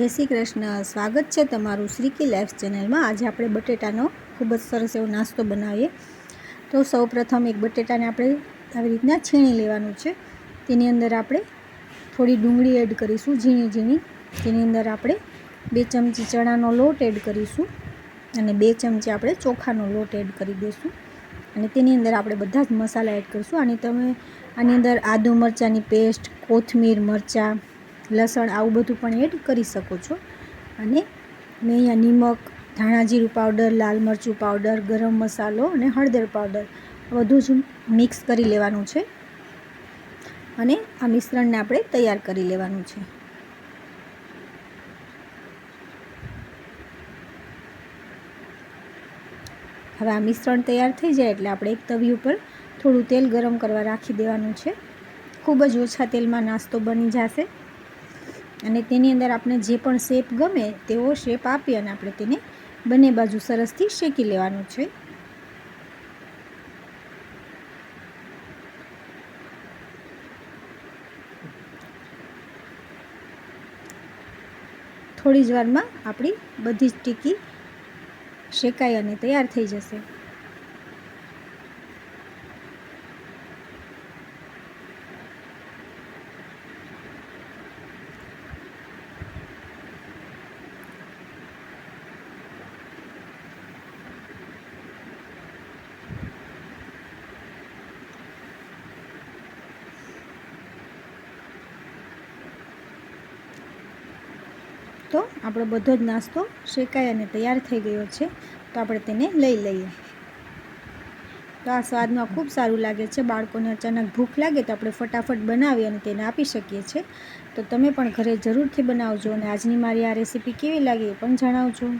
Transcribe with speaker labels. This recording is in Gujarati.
Speaker 1: જય શ્રી કૃષ્ણ. સ્વાગત છે તમારું શ્રીકી લાઈફ ચેનલમાં. આજે આપણે બટેટાનો ખૂબ જ સરસ એવો નાસ્તો બનાવીએ. તો સૌ પ્રથમ એક બટેટાને આપણે આવી રીતના છીણી લેવાનું છે. તેની અંદર આપણે થોડી ડુંગળી એડ કરીશું, ઝીણી ઝીણી. તેની અંદર આપણે બે ચમચી ચણાનો લોટ એડ કરીશું અને બે ચમચી આપણે ચોખાનો લોટ એડ કરી દઈશું. અને તેની અંદર આપણે બધા જ મસાલા એડ કરીશું. અને તમે, આની અંદર આદુ મરચાંની પેસ્ટ, કોથમીર મરચાં લસણ આવું બધું પણ એડ કરી શકો છો. અને મેં અહીંયા નિમક ધાણા જીરું પાવડર લાલ મરચું પાવડર ગરમ મસાલો અને હળદર પાવડર બધું જ મિક્સ કરી લેવાનું છે. અને આ મિશ્રણને આપણે તૈયાર કરી લેવાનું છે. હવે આ મિશ્રણ તૈયાર થઈ જાય એટલે આપણે એક તવી ઉપર થોડું તેલ ગરમ કરવા રાખી દેવાનું છે. ખૂબ જ ઓછા તેલમાં નાસ્તો બની જશે. અને તેની અંદર આપણે જે પણ શેપ ગમે તેવો શેપ આપી અને આપણે તેને બંને બાજુ સરસથી શેકી લેવાનું છે. થોડી જ વારમાં આપણી બધી જ ટીકી શેકાઈ અને તૈયાર થઈ જશે. તો આપણો બધો જ નાસ્તો શેકાઈ અને તૈયાર થઈ ગયો છે, તો આપણે તેને લઈ લઈએ. તો આ સ્વાદમાં ખૂબ સારું લાગે છે. બાળકોને અચાનક ભૂખ લાગે તો આપણે ફટાફટ બનાવી અને તેને આપી શકીએ છીએ. તો તમે પણ ઘરે જરૂરથી બનાવજો અને આજની મારી આ રેસીપી કેવી લાગી એ પણ જણાવજો.